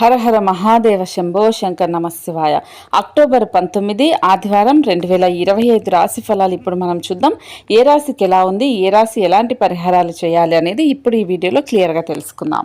హరహర మహాదేవ శంభో శంకర్ నమశివాయ. అక్టోబర్ పంతొమ్మిది ఆదివారం రెండు వేల ఇరవై ఐదు రాశి ఫలాలు ఇప్పుడు మనం చూద్దాం. ఏ రాశికి ఎలా ఉంది? ఏ రాశి ఎలాంటి పరిహారాలు చేయాలి అనేది ఇప్పుడు ఈ వీడియోలో క్లియర్గా తెలుసుకుందాం.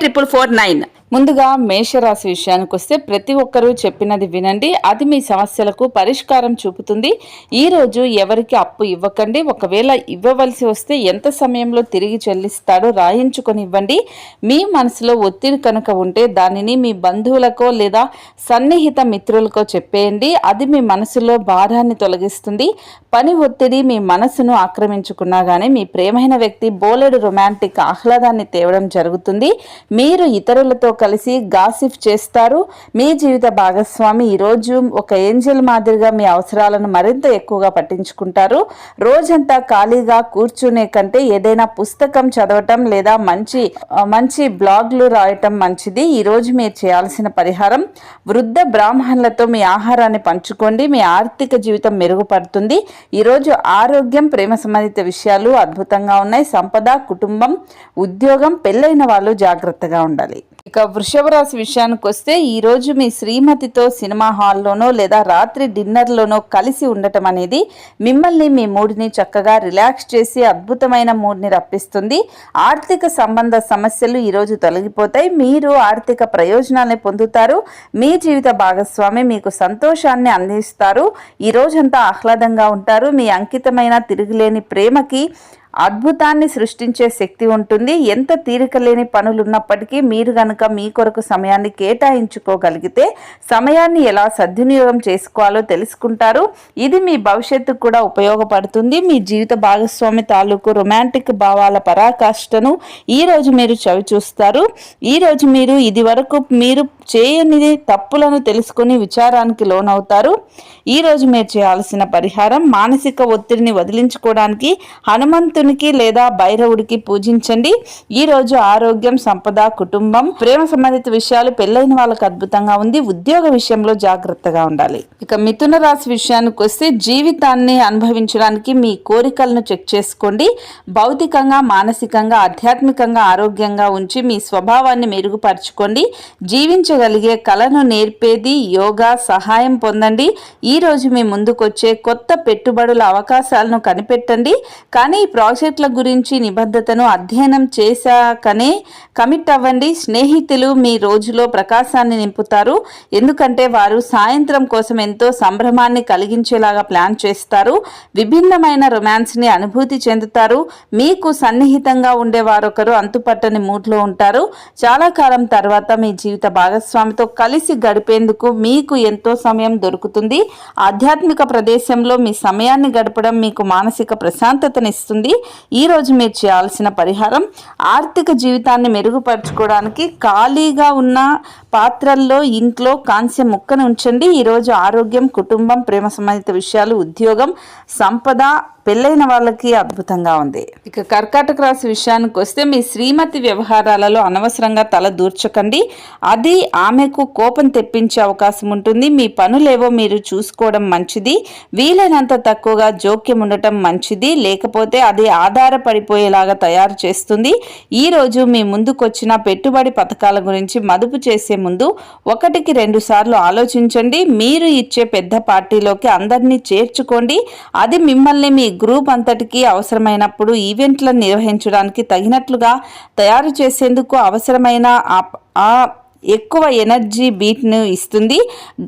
triple four nine ముందుగా మేషరాశి విషయానికి వస్తే ప్రతి ఒక్కరూ చెప్పినది వినండి. అది మీ సమస్యలకు పరిష్కారం చూపుతుంది. ఈరోజు ఎవరికి అప్పు ఇవ్వకండి. ఒకవేళ ఇవ్వవలసి వస్తే ఎంత సమయంలో తిరిగి చెల్లిస్తాడో రాయించుకొని ఇవ్వండి. మీ మనసులో ఒత్తిడి కనుక ఉంటే దానిని మీ బంధువులకో లేదా సన్నిహిత మిత్రులకో చెప్పేయండి. అది మీ మనసులో భారాన్ని తొలగిస్తుంది. పని ఒత్తిడి మీ మనసును ఆక్రమించుకున్నా కానీ మీ ప్రేమైన వ్యక్తి బోలెడు రొమాంటిక్ ఆహ్లాదాన్ని తేవడం జరుగుతుంది. మీరు ఇతరులతో కలిసి గాసిఫ్ చేస్తారు. మీ జీవిత భాగస్వామి ఈరోజు ఒక ఏంజల్ మాదిరిగా మీ అవసరాలను మరింత ఎక్కువగా పట్టించుకుంటారు. రోజంతా ఖాళీగా కూర్చునే కంటే ఏదైనా పుస్తకం చదవటం లేదా మంచి మంచి బ్లాగ్లు రాయటం మంచిది. ఈరోజు మీరు చేయాల్సిన పరిహారం వృద్ధ బ్రాహ్మణులతో మీ ఆహారాన్ని పంచుకోండి. మీ ఆర్థిక జీవితం మెరుగుపడుతుంది. ఈరోజు ఆరోగ్యం ప్రేమ సంబంధిత విషయాలు అద్భుతంగా ఉన్నాయి. సంపద కుటుంబం ఉద్యోగం పెళ్ళైన వాళ్ళు జాగ్రత్తగా ఉండాలి. ఇక వృషభ రాశి విషయానికి వస్తే ఈ రోజు మీ శ్రీమతితో సినిమా హాల్లోనో లేదా రాత్రి డిన్నర్లోనో కలిసి ఉండటం అనేది మిమ్మల్ని మీ మూడ్ని చక్కగా రిలాక్స్ చేసి అద్భుతమైన మూడ్ని రప్పిస్తుంది. ఆర్థిక సంబంధ సమస్యలు ఈరోజు తొలగిపోతాయి. మీరు ఆర్థిక ప్రయోజనాన్ని పొందుతారు. మీ జీవిత భాగస్వామి మీకు సంతోషాన్ని అందిస్తారు. ఈ రోజంతా ఆహ్లాదంగా ఉంటారు. మీ అంకితమైన తిరుగులేని ప్రేమకి అద్భుతాన్ని సృష్టించే శక్తి ఉంటుంది. ఎంత తీరిక లేని పనులు ఉన్నప్పటికీ మీరు గనుక మీ కొరకు సమయాన్ని కేటాయించుకోగలిగితే సమయాన్ని ఎలా సద్వినియోగం చేసుకోవాలో తెలుసుకుంటారు. ఇది మీ భవిష్యత్తుకు కూడా ఉపయోగపడుతుంది. మీ జీవిత భాగస్వామి తాలూకు రొమాంటిక్ భావాల పరాకాష్ఠను ఈ రోజు మీరు చవి చూస్తారు. ఈ రోజు మీరు ఇది వరకు మీరు చేయని తప్పులను తెలుసుకుని విచారానికి లోనవుతారు. ఈ రోజు మీరు చేయాల్సిన పరిహారం మానసిక ఒత్తిడిని వదిలించుకోవడానికి హనుమంతునికి లేదా భైరవుడికి పూజించండి. ఈ రోజు ఆరోగ్యం సంపద కుటుంబం ప్రేమ సంబంధిత విషయాలు పెళ్ళైన వాళ్ళకు అద్భుతంగా ఉంది. ఉద్యోగ విషయంలో జాగ్రత్తగా ఉండాలి. ఇక మిథున రాశి విషయానికి వస్తే జీవితాన్ని అనుభవించడానికి మీ కోరికలను చెక్ చేసుకోండి. భౌతికంగా మానసికంగా ఆధ్యాత్మికంగా ఆరోగ్యంగా ఉంచి మీ స్వభావాన్ని మెరుగుపరచుకోండి. జీవించగలిగే కళను నేర్పేది యోగా సహాయం పొందండి. ఈ రోజు మీ ముందుకొచ్చే కొత్త పెట్టుబడుల అవకాశాలను కనిపెట్టండి. కానీ ఈ ప్రాజెక్టుల గురించి నిబద్ధతను అధ్యయనం చేశాకనే కమిట్ అవ్వండి. స్నేహితులు మీ రోజులో ప్రకాశాన్ని నింపుతారు. ఎందుకంటే వారు సాయంత్రం కోసం ఎంతో సంభ్రమాన్ని కలిగించేలాగా ప్లాన్ చేస్తారు. విభిన్నమైన రొమాన్స్ని అనుభూతి చెందుతారు. మీకు సన్నిహితంగా ఉండే వారొకరు అంతుపట్టని మూడ్లో ఉంటారు. చాలా కాలం తర్వాత మీ జీవిత భాగస్వామితో కలిసి గడిపేందుకు మీకు ఎంతో సమయం దొరుకుతుంది. ఆధ్యాత్మిక ప్రదేశంలో మీ సమయాన్ని గడపడం మీకు మానసిక ప్రశాంతతనిస్తుంది. ఈ రోజు మీరు చేయాల్సిన పరిహారం ఆర్థిక జీవితాన్ని మెరుగుపరచుకోవడానికి ఖాళీగా ఉన్న పాత్రల్లో ఇంట్లో కాంస్య ముక్కను ఉంచండి. ఈరోజు ఆరోగ్యం కుటుంబం ప్రేమ సంబంధిత విషయాలు ఉద్యోగం సంపద పెళ్ళైన వాళ్ళకి అద్భుతంగా ఉంది. ఇక కర్కాటక రాశి విషయానికి వస్తే మీ శ్రీమతి వ్యవహారాలలో అనవసరంగా తల దూర్చకండి. అది ఆమెకు కోపం తెప్పించే అవకాశం ఉంటుంది. మీ పనులేవో మీరు చూసుకోవడం మంచిది. వీలైనంత తక్కువగా జోక్యం ఉండటం మంచిది. లేకపోతే అది ఆధారపడిపోయేలాగా తయారు చేస్తుంది. ఈ రోజు మీ ముందుకొచ్చిన పెట్టుబడి పథకాల గురించి మదుపు చేసే ముందు ఒకటికి రెండు సార్లు ఆలోచించండి. మీరు ఇచ్చే పెద్ద పార్టీలోకి అందరినీ చేర్చుకోండి. అది మిమ్మల్ని మీ గ్రూప్ అంతటికీ అవసరమైనప్పుడు ఈవెంట్లను నిర్వహించడానికి తగినట్లుగా తయారు చేసేందుకు అవసరమైన ఆ- ఆ ఎక్కువ ఎనర్జీ బీట్ను ఇస్తుంది.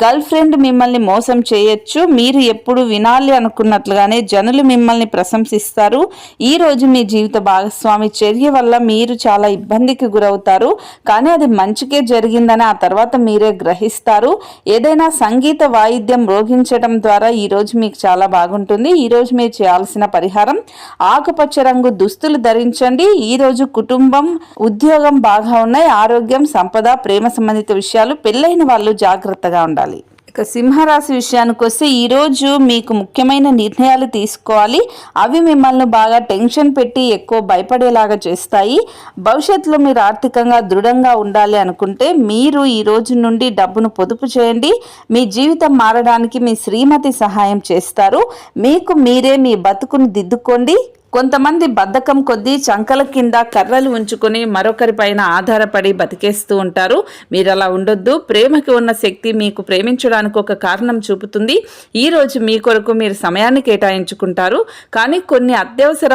గర్ల్ ఫ్రెండ్ మిమ్మల్ని మోసం చేయొచ్చు. మీరు ఎప్పుడు వినాలి అనుకున్నట్లుగానే జనులు మిమ్మల్ని ప్రశంసిస్తారు. ఈ రోజు మీ జీవిత భాగస్వామి చర్య వల్ల మీరు చాలా ఇబ్బందికి గురవుతారు. కానీ అది మంచికే జరిగిందని ఆ తర్వాత మీరే గ్రహిస్తారు. ఏదైనా సంగీత వాయిద్యం రోగించడం ద్వారా ఈరోజు మీకు చాలా బాగుంటుంది. ఈ రోజు మీరు చేయాల్సిన పరిహారం ఆకుపచ్చ రంగు దుస్తులు ధరించండి. ఈ రోజు కుటుంబం ఉద్యోగం బాగా ఉన్నాయి. ఆరోగ్యం సంపద ప్రేమ ప్రేమ సంబంధిత విషయాలు పెళ్ళైన వాళ్ళు జాగ్రత్తగా ఉండాలి. ఇక సింహరాశి విషయానికి వస్తే ఈరోజు మీకు ముఖ్యమైన నిర్ణయాలు తీసుకోవాలి. అవి మిమ్మల్ని బాగా టెన్షన్ పెట్టి ఎక్కువ భయపడేలాగా చేస్తాయి. భవిష్యత్తులో మీరు ఆర్థికంగా దృఢంగా ఉండాలి అనుకుంటే మీరు ఈ రోజు నుండి డబ్బును పొదుపు చేయండి. మీ జీవితం మారడానికి మీ శ్రీమతి సహాయం చేస్తారు. మీకు మీరే మీ బతుకును దిద్దుకోండి. కొంతమంది బద్ధకం కొద్దీ చంకల కింద కర్రలు ఉంచుకొని మరొకరిపైన ఆధారపడి బతికేస్తూ ఉంటారు. మీరు అలా ఉండొద్దు. ప్రేమకి ఉన్న శక్తి మీకు ప్రేమించడానికి ఒక కారణం చూపుతుంది. ఈ రోజు మీ కొరకు మీరు సమయాన్ని కేటాయించుకుంటారు. కానీ కొన్ని అత్యవసర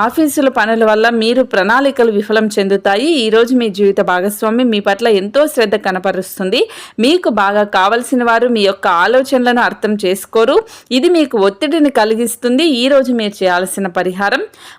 ఆఫీసుల పనుల వల్ల మీరు ప్రణాళికలు విఫలం చెందుతాయి. ఈ రోజు మీ జీవిత భాగస్వామి మీ పట్ల ఎంతో శ్రద్ధ కనపరుస్తుంది. మీకు బాగా కావలసిన వారు మీ యొక్క ఆలోచనలను అర్థం చేసుకోరు. ఇది మీకు ఒత్తిడిని కలిగిస్తుంది. ఈ రోజు మీరు చేయాల్సిన పరిహారం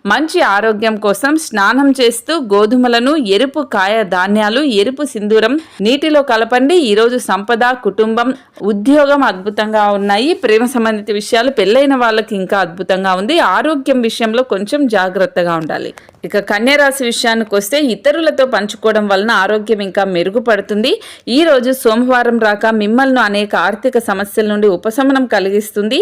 మంచి ఆరోగ్యం కోసం స్నానం చేస్తూ గోధుమలను ఎరుపు కాయ ధాన్యాలు ఎరుపు సింధూరం నీటిలో కలపండి. ఈరోజు సంపద కుటుంబం ఉద్యోగం అద్భుతంగా ఉన్నాయి. ప్రేమ సంబంధిత విషయాలు పెళ్ళైన వాళ్ళకి ఇంకా అద్భుతంగా ఉంది. ఆరోగ్యం విషయంలో కొంచెం జాగ్రత్తగా ఉండాలి. ఇక కన్యరాశి విషయానికి వస్తే ఇతరులతో పంచుకోవడం వలన ఆరోగ్యం ఇంకా మెరుగుపడుతుంది. ఈ రోజు సోమవారం రాక మిమ్మల్ని అనేక ఆర్థిక సమస్యల నుండి ఉపశమనం కలిగిస్తుంది.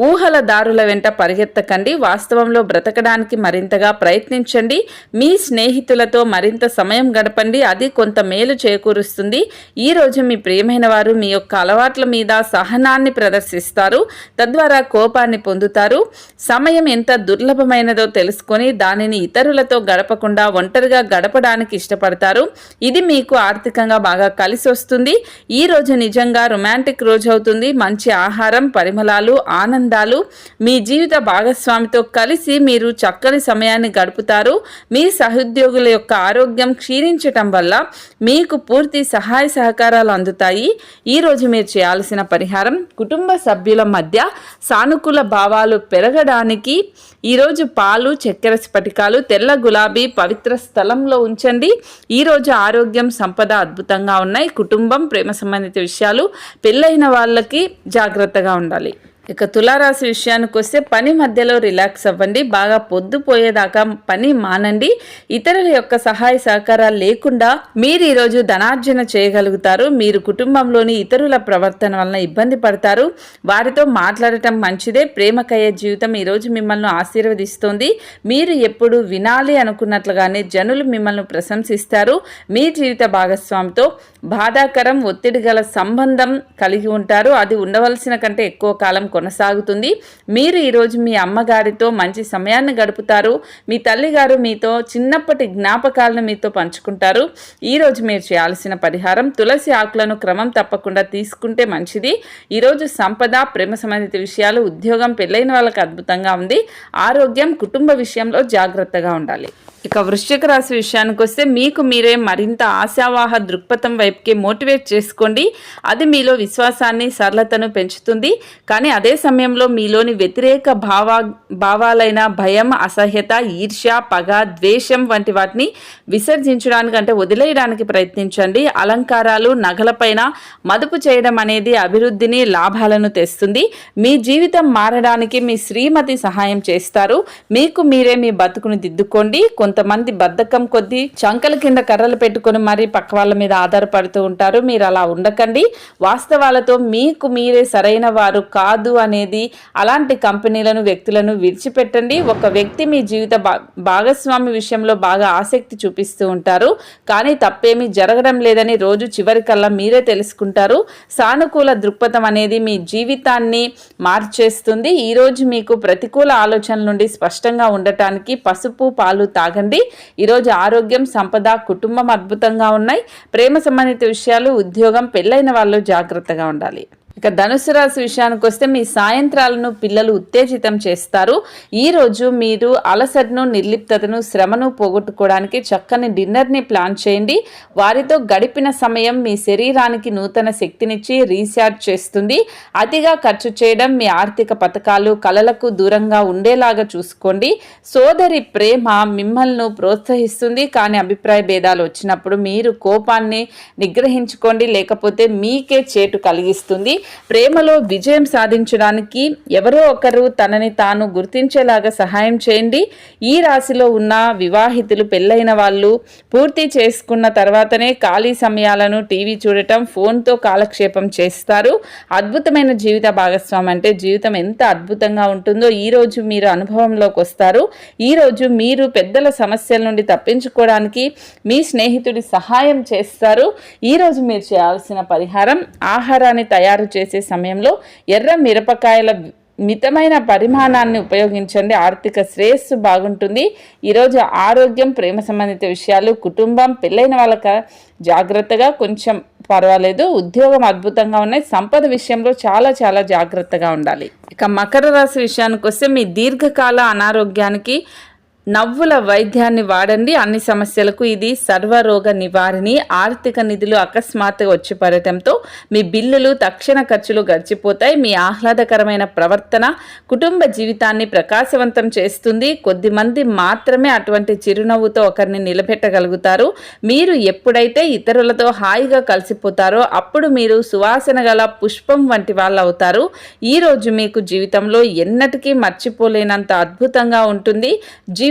ఊహల దారుల వెంట పరిగెత్తకండి. వాస్తవంలో బ్రతకడానికి మరింతగా ప్రయత్నించండి. మీ స్నేహితులతో మరింత సమయం గడపండి. అది కొంత మేలు చేకూరుస్తుంది. ఈ రోజు మీ ప్రియమైన వారు మీ యొక్క అలవాట్ల మీద సహనాన్ని ప్రదర్శిస్తారు. తద్వారా కోపాన్ని పొందుతారు. సమయం ఎంత దుర్లభమైనదో తెలుసుకొని దానిని ఇతరుల ఇతరులతో గడపకుండా ఒంటరిగా గడపడానికి ఇష్టపడతారు. ఇది మీకు ఆర్థికంగా బాగా కలిసి వస్తుంది. ఈ రోజు నిజంగా రొమాంటిక్ రోజు అవుతుంది. మంచి ఆహారం పరిమళాలు ఆనందాలు మీ జీవిత భాగస్వామితో కలిసి మీరు చక్కని సమయాన్ని గడుపుతారు. మీ సహోద్యోగుల యొక్క ఆరోగ్యం క్షీణించటం వల్ల మీకు పూర్తి సహాయ సహకారాలు అందుతాయి. ఈ రోజు మీరు చేయాల్సిన పరిహారం కుటుంబ సభ్యుల మధ్య సానుకూల భావాలు పెరగడానికి ఈరోజు పాలు చక్కెర స్ఫటికాలు తెల్ల గులాబీ పవిత్ర స్థలంలో ఉంచండి. ఈరోజు ఆరోగ్యం సంపద అద్భుతంగా ఉన్నాయి. కుటుంబం ప్రేమ సంబంధిత విషయాలు పెళ్ళైన వాళ్ళకి జాగ్రత్తగా ఉండాలి. ఇక తులారాశి విషయానికి వస్తే పని మధ్యలో రిలాక్స్ అవ్వండి బాగా పొద్దుపోయేదాకా పని మానండి. ఇతరుల యొక్క సహాయ సహకారాలు లేకుండా మీరు ఈరోజు ధనార్జన చేయగలుగుతారు. మీరు కుటుంబంలోని ఇతరుల ప్రవర్తన వలన ఇబ్బంది పడతారు. వారితో మాట్లాడటం మంచిదే. ప్రేమకయ్య జీవితం ఈరోజు మిమ్మల్ని ఆశీర్వదిస్తోంది. మీరు ఎప్పుడు వినాలి అనుకున్నట్లుగానే జనులు మిమ్మల్ని ప్రశంసిస్తారు. మీ జీవిత భాగస్వామితో బాధాకరం ఒత్తిడి గల సంబంధం కలిగి ఉంటారు. అది ఉండవలసిన కంటే ఎక్కువ కాలం కొనసాగుతుంది. మీరు ఈరోజు మీ అమ్మగారితో మంచి సమయాన్ని గడుపుతారు. మీ తల్లిగారు మీతో చిన్నప్పటి జ్ఞాపకాలను మీతో పంచుకుంటారు. ఈరోజు మీరు చేయాల్సిన పరిహారం తులసి ఆకులను క్రమం తప్పకుండా తీసుకుంటే మంచిది. ఈరోజు సంపద ప్రేమ సంబంధిత విషయాలు ఉద్యోగం పెళ్ళైన వాళ్ళకి అద్భుతంగా ఉంది. ఆరోగ్యం కుటుంబ విషయంలో జాగ్రత్తగా ఉండాలి. ఇక వృశ్చిక రాశి విషయానికి వస్తే మీకు మీరే మరింత ఆశావాహ దృక్పథం వైపుకి మోటివేట్ చేసుకోండి. అది మీలో విశ్వాసాన్ని సరళతను పెంచుతుంది. కానీ అదే సమయంలో మీలోని వ్యతిరేక భావ భావాలైన భయం అసహ్యత ఈర్ష్య పగ ద్వేషం వంటి వాటిని విసర్జించడానికి అంటే వదిలేయడానికి ప్రయత్నించండి. అలంకారాలు నగలపైన మదుపు చేయడం అనేది అభివృద్ధిని లాభాలను తెస్తుంది. మీ జీవితం మారడానికి మీ శ్రీమతి సహాయం చేస్తారు. మీకు మీరే మీ బతుకును దిద్దుకోండి. కొంత కొంతమంది బద్ధకం కొద్దీ చంకల కింద కర్రలు పెట్టుకొని మరీ పక్క వాళ్ళ మీద ఆధారపడుతూ ఉంటారు. మీరు అలా ఉండకండి. వాస్తవాలతో మీకు మీరే సరైన వారు కాదు అనేది అలాంటి కంపెనీలను వ్యక్తులను విడిచిపెట్టండి. ఒక వ్యక్తి మీ జీవిత భా- భాగస్వామి విషయంలో బాగా ఆసక్తి చూపిస్తూ ఉంటారు. కానీ తప్పేమీ జరగడం లేదని రోజు చివరికల్లా మీరే తెలుసుకుంటారు. సానుకూల దృక్పథం అనేది మీ జీవితాన్ని మార్చేస్తుంది. ఈరోజు మీకు ప్రతికూల ఆలోచనల నుండి స్పష్టంగా ఉండటానికి పసుపు పాలు సాగండి ఈరోజు ఆరోగ్యం సంపద కుటుంబం అద్భుతంగా ఉన్నాయి. ప్రేమ సంబంధిత విషయాలు ఉద్యోగం పెళ్ళైన వాళ్ళు జాగ్రత్తగా ఉండాలి. ఇక ధనుసు రాశి విషయానికి వస్తే మీ సాయంత్రాలను పిల్లలు ఉత్తేజితం చేస్తారు. ఈరోజు మీరు అలసటను నిర్లిప్తతను శ్రమను పోగొట్టుకోవడానికి చక్కని డిన్నర్ని ప్లాన్ చేయండి. వారితో గడిపిన సమయం మీ శరీరానికి నూతన శక్తినిచ్చి రీఛార్జ్ చేస్తుంది. అతిగా ఖర్చు చేయడం మీ ఆర్థిక పథకాలు కలలకు దూరంగా ఉండేలాగా చూసుకోండి. సోదరి ప్రేమ మిమ్మల్ని ప్రోత్సహిస్తుంది. కానీ అభిప్రాయ భేదాలు వచ్చినప్పుడు మీరు కోపాన్ని నిగ్రహించుకోండి. లేకపోతే మీకే చేటు కలిగిస్తుంది. ప్రేమలో విజయం సాధించడానికి ఎవరో ఒకరు తనని తాను గుర్తించేలాగా సహాయం చేయండి. ఈ రాశిలో ఉన్న వివాహితులు పెళ్ళైన వాళ్ళు పూర్తి చేసుకున్న తర్వాతనే ఖాళీ సమయాలను టీవీ చూడటం ఫోన్తో కాలక్షేపం చేస్తారు. అద్భుతమైన జీవిత భాగస్వామి అంటే జీవితం ఎంత అద్భుతంగా ఉంటుందో ఈ రోజు మీరు అనుభవంలోకి వస్తారు. ఈ రోజు మీరు పెద్దల సమస్యల నుండి తప్పించుకోవడానికి మీ స్నేహితుడి సహాయం చేస్తారు. ఈ రోజు మీరు చేయాల్సిన పరిహారం ఆహారాన్ని తయారు చేసే సమయంలో ఎర్ర మిరపకాయల మితమైన పరిమాణాన్ని ఉపయోగించండి. ఆర్థిక శ్రేయస్సు బాగుంటుంది. ఈరోజు ఆరోగ్యం ప్రేమ సంబంధిత విషయాలు కుటుంబం పెళ్ళైన వాళ్ళక జాగ్రత్తగా కొంచెం పర్వాలేదు. ఉద్యోగం అద్భుతంగా ఉన్నాయి. సంపద విషయంలో చాలా చాలా జాగ్రత్తగా ఉండాలి. ఇక మకర రాశి విషయానికి వస్తే మీ దీర్ఘకాల అనారోగ్యానికి నవ్వుల వైద్యాన్ని వాడండి. అన్ని సమస్యలకు ఇది సర్వరోగ నివారిణి. ఆర్థిక నిధులు అకస్మాత్తుగా వచ్చి పడటంతో మీ బిల్లులు తక్షణ ఖర్చులు గడిచిపోతాయి. మీ ఆహ్లాదకరమైన ప్రవర్తన కుటుంబ జీవితాన్ని ప్రకాశవంతం చేస్తుంది. కొద్దిమంది మాత్రమే అటువంటి చిరునవ్వుతో ఒకరిని నిలబెట్టగలుగుతారు. మీరు ఎప్పుడైతే ఇతరులతో హాయిగా కలిసిపోతారో అప్పుడు మీరు సువాసన గల పుష్పం వంటి వాళ్ళు అవుతారు ఈరోజు మీకు జీవితంలో ఎన్నటికీ మర్చిపోలేనంత అద్భుతంగా ఉంటుంది.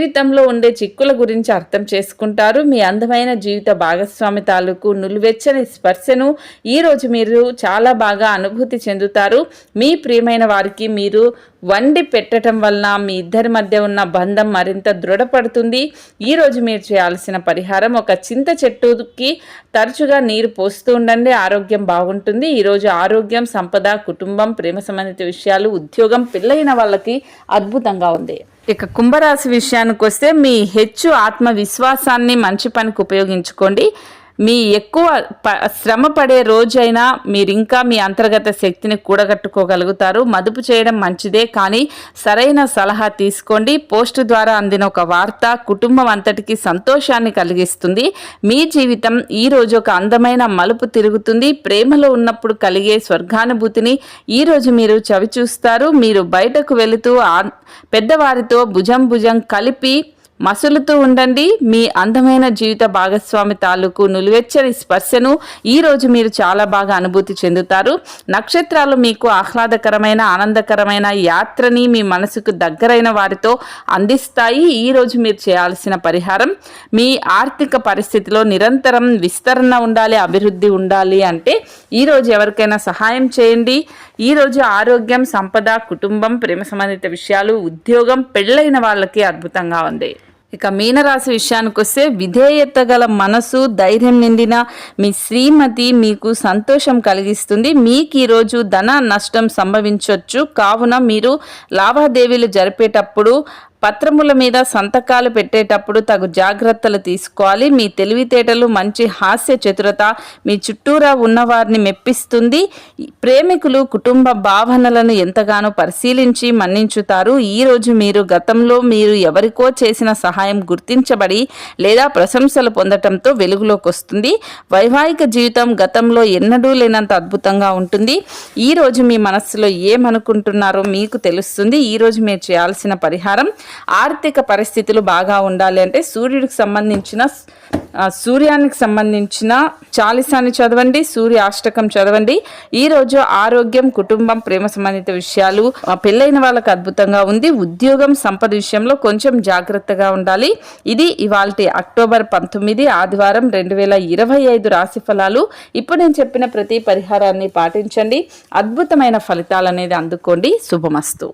జీవితంలో ఉండే చిక్కుల గురించి అర్థం చేసుకుంటారు. మీ అందమైన జీవిత భాగస్వామి తాలూకు నులివెచ్చని స్పర్శను ఈరోజు మీరు చాలా బాగా అనుభూతి చెందుతారు. మీ ప్రియమైన వారికి మీరు వండి పెట్టడం వలన మీ ఇద్దరి మధ్య ఉన్న బంధం మరింత దృఢపడుతుంది. ఈరోజు మీరు చేయాల్సిన పరిహారం ఒక చింత చెట్టుకి తరచుగా నీరు పోస్తూ ఉండండి. ఆరోగ్యం బాగుంటుంది. ఈరోజు ఆరోగ్యం సంపద కుటుంబం ప్రేమ సంబంధిత విషయాలు ఉద్యోగం పెళ్ళైన వాళ్ళకి అద్భుతంగా ఉంది. ఇక కుంభరాశి విషయానికి వస్తే మీ హెచ్చు ఆత్మవిశ్వాసాన్ని మంచి పనికి ఉపయోగించుకోండి. మీ ఎక్కువ ప శ్రమ పడే రోజైనా మీరు ఇంకా మీ అంతర్గత శక్తిని కూడగట్టుకోగలుగుతారు. మదుపు చేయడం మంచిదే కానీ సరైన సలహా తీసుకోండి. పోస్టు ద్వారా అందిన ఒక వార్త కుటుంబం అంతటికి సంతోషాన్ని కలిగిస్తుంది. మీ జీవితం ఈ రోజు ఒక అందమైన మలుపు తిరుగుతుంది. ప్రేమలో ఉన్నప్పుడు కలిగే స్వర్గానుభూతిని ఈ రోజు మీరు చవి చూస్తారు మీరు బయటకు వెళుతూ పెద్దవారితో భుజం భుజం కలిపి మసులుతూ ఉండండి. మీ అందమైన జీవిత భాగస్వామి తాలూకు నులివెచ్చని స్పర్శను ఈ రోజు మీరు చాలా బాగా అనుభూతి చెందుతారు. నక్షత్రాలు మీకు ఆహ్లాదకరమైన ఆనందకరమైన యాత్రని మీ మనసుకు దగ్గరైన వారితో అందిస్తాయి. ఈ రోజు మీరు చేయాల్సిన పరిహారం మీ ఆర్థిక పరిస్థితిలో నిరంతరం విస్తరణ ఉండాలి అభివృద్ధి ఉండాలి అంటే ఈరోజు ఎవరికైనా సహాయం చేయండి. ఈరోజు ఆరోగ్యం సంపద కుటుంబం ప్రేమ సంబంధిత విషయాలు ఉద్యోగం పెళ్ళైన వాళ్ళకి అద్భుతంగా ఉంది. ఇక మీనరాశి విషయానికి వస్తే విధేయత గల మనసు ధైర్యం నిండిన మీ శ్రీమతి మీకు సంతోషం కలిగిస్తుంది. మీకు ఈరోజు ధన నష్టం సంభవించవచ్చు కావున మీరు లావాదేవీలు జరిపేటప్పుడు పత్రముల మీద సంతకాలు పెట్టేటప్పుడు తగు జాగ్రత్తలు తీసుకోవాలి. మీ తెలివితేటలు మంచి హాస్య చతురత మీ చుట్టూరా ఉన్నవారిని మెప్పిస్తుంది. ప్రేమికులు కుటుంబ భావనలను ఎంతగానో పరిశీలించి మన్నించుతారు. ఈ రోజు మీరు గతంలో మీరు ఎవరికో చేసిన సహాయం గుర్తించబడి లేదా ప్రశంసలు పొందటంతో వెలుగులోకి వస్తుంది. వైవాహిక జీవితం గతంలో ఎన్నడూ లేనంత అద్భుతంగా ఉంటుంది. ఈ రోజు మీ మనస్సులో ఏమనుకుంటున్నారో మీకు తెలుస్తుంది. ఈ రోజు మీరు చేయాల్సిన పరిహారం ఆర్థిక పరిస్థితులు బాగా ఉండాలి అంటే సూర్యుడికి సంబంధించిన సూర్యానికి సంబంధించిన చాలీసాన్ని చదవండి సూర్య అష్టకం చదవండి. ఈరోజు ఆరోగ్యం కుటుంబం ప్రేమ సంబంధిత విషయాలు పెళ్ళైన వాళ్ళకి అద్భుతంగా ఉంది. ఉద్యోగం సంపద విషయంలో కొంచెం జాగ్రత్తగా ఉండాలి. ఇది ఇవాళ అక్టోబర్ పంతొమ్మిది ఆదివారం రెండు వేల ఇరవై ఐదు రాశి ఫలాలు. ఇప్పుడు నేను చెప్పిన ప్రతి పరిహారాన్ని పాటించండి. అద్భుతమైన ఫలితాలు అనేది అందుకోండి. శుభమస్తు.